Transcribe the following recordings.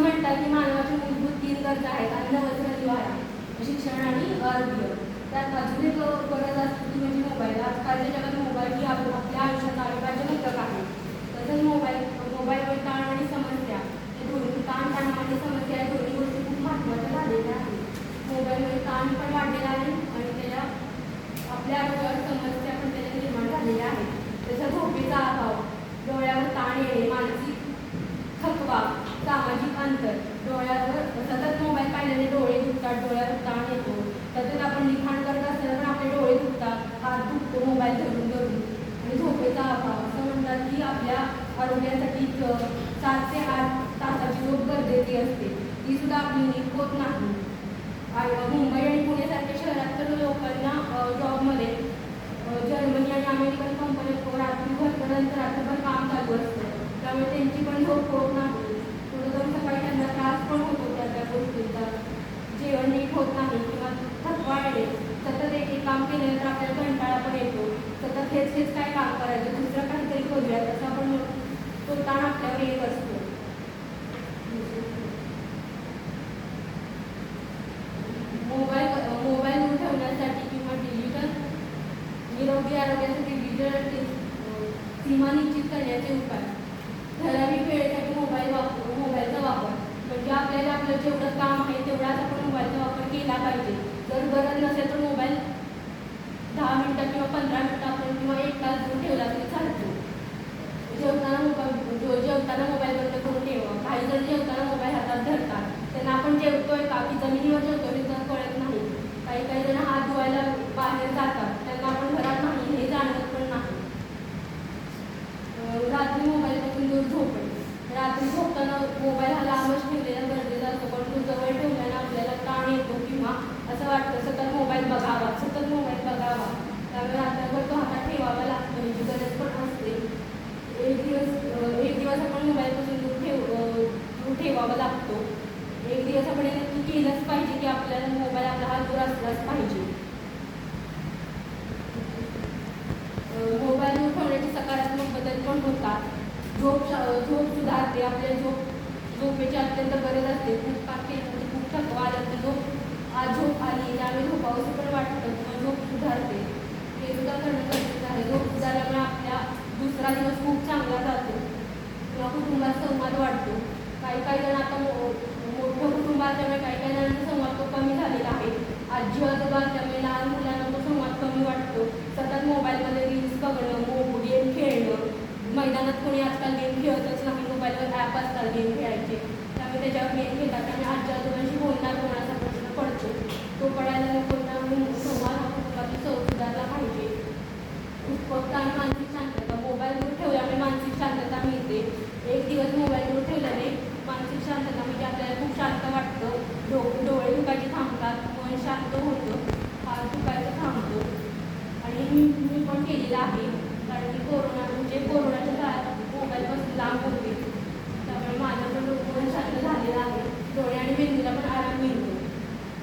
असं म्हणतात की मानवाच्या मूलभूत तीन गरजा आहेत अन्न वस्त्र निवारा शिक्षण आणि आरोग्य. त्यात अजून एक गरज असते ती म्हणजे मोबाईल आजकाल जगात मोबाईल ही आप- आपल्या आयुष्यात अविभाज्य घटक आहे तसंच मोबाईल मोबाईलवर ताण आणि समस्या हे दोन्ही ताण ताण आणि समस्या या दोन्ही गोष्टी खूप महत्त्वाच्या झालेल्या आहेत मोबाईलमुळे ताण पण वाढलेला आहे आणि त्याच्या आपल्या आरोग्यावर समस्या पण त्याच्या निर्माण झालेल्या आहेत जसं झोपेचा अभाव डोळ्यावर ताण येणे मानसिक थकवा सामाजिक अंतर डोळ्यावर सतत मोबाईल पाहिल्याने डोळे दुखतात डोळ्यावर ताण येतो सतत आपण लिखाण करत असताना पण आपले डोळे दुखतात हात दुखतो मोबाईल धरून धरून आणि झोपेचा अभाव असं म्हणतात की आपल्या आरोग्यासाठी ज- सात ते आठ तासाची झोप गरजेची असते ती सुद्धा आपली नीट होत नाही. आणि मुंबई आणि पुण्यासारख्या शहरात तर लोकांना जॉबमध्ये जर्मनी आणि अमेरिकन कंपन्यात रात्रीभर रात्रभर काम चालू असतं. त्यामुळे त्यांची पण झोप होत नाही. पुढे जाऊन सकाळी त्यांना त्रास पण होतो त्या त्या गोष्टींचा. जेवण नीट होत नाही किंवा थकवा येणे सतत एक एक काम केल्यानंतर आपल्याला कंटाळा पण येतो. सतत हेच हेच काय काम करायचं? दुसरं काय करूया तसं आपण तो ताण आपल्यावर येत असतो मोबाईल मोबाईल दूर ठेवण्यासाठी किंवा डिजिटल निरोगी आरोग्यासाठी डिजिटल सीमा निश्चित करण्याचे उपाय. ठराविक वेळेसाठी मोबाईल वापर मोबाईलचा वापर. म्हणजे आपल्याला आपलं जेवढं काम आहे तेवढाच आपण मोबाईलचा वापर केला पाहिजे. जर गरज नसेल तर मोबाईल दहा मिनटं किंवा पंधरा मिनटं आपण किंवा एक तास दूर ठेवला तरी चालतो. जेवताना मोबाईल जो- जेवताना मोबाईल बंद करून ठेवा. काही जण जेवताना मोबाईल हातात धरतात. त्यांना आपण जेवतोय का? की जमिनीवर जेवतोय हे तर कळत नाही काही काही जण हात धुवायला बाहेर जातात त्यांना आपण घरात नाही हे जाणवत पण नाही अं, रात्री मोबाईलपासून दूर झोपणे रात्री झोपताना मोबाईल हा लांबच ठेवलेला गरजेचा असतो पण तो जवळ ठेवल्याने आपल्याला ताण येतो किंवा असं वाटतं सतत मोबाईल बघावा सतत मोबाईल बघावा त्यामुळे रात्रभर तो हातात ठेवावा लागतो याची गरज पण असते एक दिवस अं, एक दिवस आपण मोबाईलपासून दूर ठेव अं, दूर ठेवावा लागतो. एक दिवस आपण नक्की केलंच पाहिजे की आपल्याला मोबाईल आपला हात दूर असलाच पाहिजे. मोबाईल दूर ठेवण्याचे सकारात्मक बदल पण होतात. झोप झोप सुधारते आपल्या झोप झोपेची अत्यंत गरज असते. खूप पाक केलं म्हणजे खूप थकवा आला तर झोप आज झोप आली त्यावेळी झोपावंसं पण वाटतं. किंवा झोप सुधारते. हे सुद्धा करणं गरजेचं आहे. झोप सुधारल्यामुळे आपल्या दुसरा दिवस खूप चांगला जातो. किंवा कुटुंबात संवाद वाढतो. काही काही जण आता मो- मोठं कुटुंब असल्यामुळे काही काही जणांचा संवाद तो कमी झालेला आहे. आजी आजोबा त्यामुळे लहान मुलांना तो संवाद कमी वाटतो सतत मोबाईलमध्ये रील्स बघणं मो गेम खेळणं मैदानात कोणी आजकाल गेम खेळतच नाही मोबाईलवर ॲप असतात गेम खेळायचे त्यामुळे त्याच्यावर गेम खेळतात आणि आजी आजोबांशी बोलणार कोणाचा प्रश्न पडतो तो पडायला नको त्यामुळे संवाद हा कुटुंबातील सौ सुधारला पाहिजे फक्त आणि मानसिक शांतता मोबाईल दूर ठेवल्यामुळे मानसिक शांतता मिळते एक दिवस मोबाईल दूर ठेवल्याने मानसिक शांतता म्हणजे आपल्याला खूप शांत वाटतं डो डोळे दुखायचे थांबतात मन शांत होतं हात दुखायचं थांबतो आणि मी मी पण केलेलं आहे कारण की कोरोना म्हणजे कोरोनाच्या काळात मोबाईलपासून लांब होते त्यामुळे माझं पण मन शांत झालेलं आहे डोळे आणि मेंदूला पण आराम मिळतो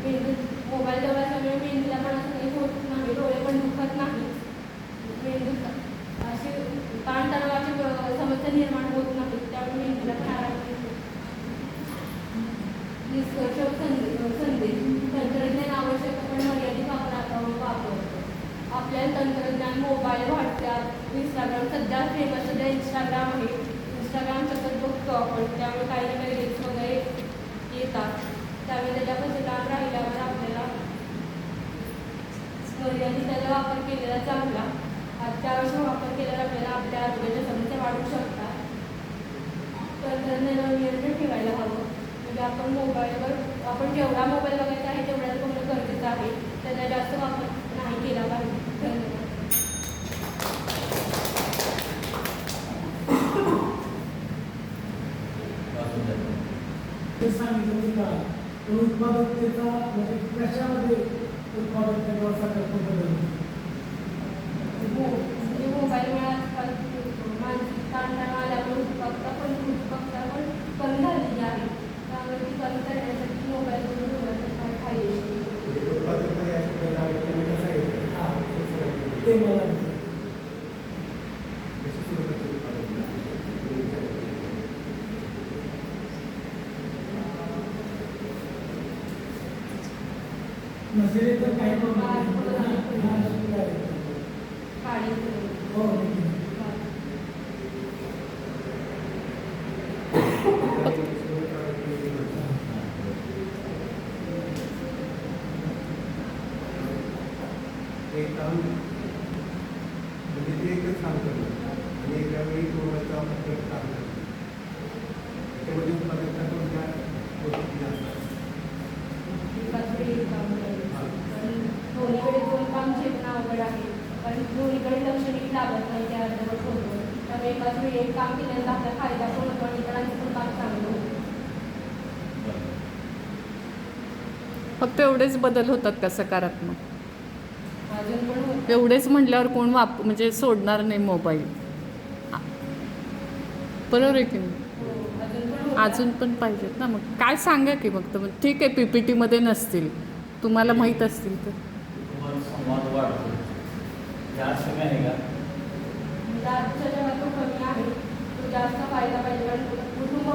मेंदू मोबाईल जवळ असल्यामुळे मेंदूला पण असं काही होत नाही डोळे पण दुखत नाही मेंदू असे ताणतणावाची ब- समस्या निर्माण होत नाही त्यामुळे मेंदूला पण आराम मिळतो निष्कर्ष संदेश तंत्रज्ञान आवश्यक पण मर्यादित वापरा वापर आपल्याला तंत्रज्ञान मोबाईल व्हॉट्सॲप इंस्टाग्राम सध्या फेमस सध्या इंस्टाग्राम आहे इंस्टाग्राम सतत बघतो आपण त्यामुळे काही ना काही रील्स वगैरे येतात त्यामुळे त्याच्यापासून लांब राहिल्यावर आपल्याला मर्यादित त्याचा वापर केलेला चांगला अत्यावश्यक वापर केल्यावर आपल्याला आपल्या आरोग्याच्या समस्या वाढू शकतात. तंत्रज्ञानावर नियंत्रण ठेवायला हवं. म्हणजे आपण मोबाईलवर आपण जेवढा मोबाईल बघायचा आहे तेवढाच बघणं गरजेचं आहे. त्याचा जास्त वापर नाही केला पाहिजे. धन्यवाद. ते सांगितलं की? उत्पादकतेचा म्हणजे कशामध्ये बदल हो म्हणजे मोबाईलमुळे आजकाल मानसिक ताणतणाव మనం मसले का टाइम हो Thank you. अवघड आहे. कारण दोन्हीकडे लक्ष नीट लागत नाही त्या अर्धवट होतो त्यामुळे एकाच वेळी एक काम केल्यानंतर आपला फायदा पण होतो आणि इतरांचं पण काम चांगलं होतं. फक्त एवढेच बदल होतात का सकारात्मक? अजून पण होतं एवढेच म्हटल्यावर कोण वाप म्हणजे सोडणार नाही मोबाईल. बरोबर आहे की नाही? हो, अजून पण होतं. अजून पण पाहिजेत ना मग. काय सांगा की मग? ठीक आहे पी पी टीमध्ये नसतील. तुम्हाला माहीत असतील तर. जास्त कमी आहे का? तुला कमी आहे. तो जास्त फायदा पाहिजे आणि कुटुंब